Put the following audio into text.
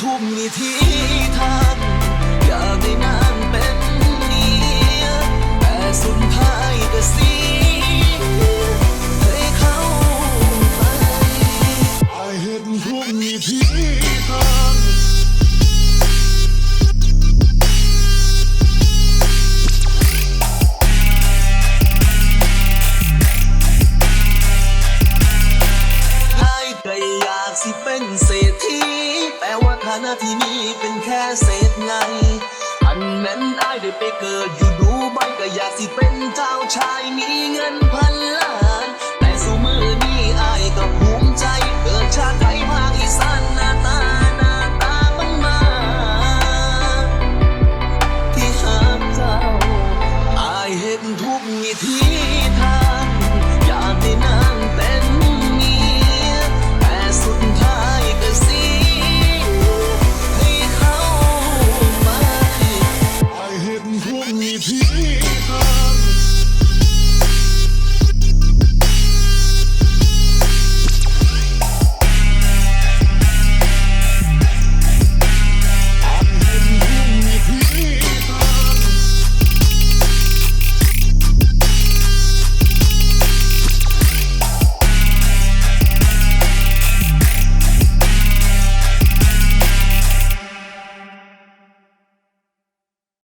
ทุ่มนิธิทาง ณะที่นี้เป็นแค่เศษไง อันนั้นอายได้ไปเกิดอยู่ดูใบก็อยากสิเป็นเจ้าชายมีเงินพันล้าน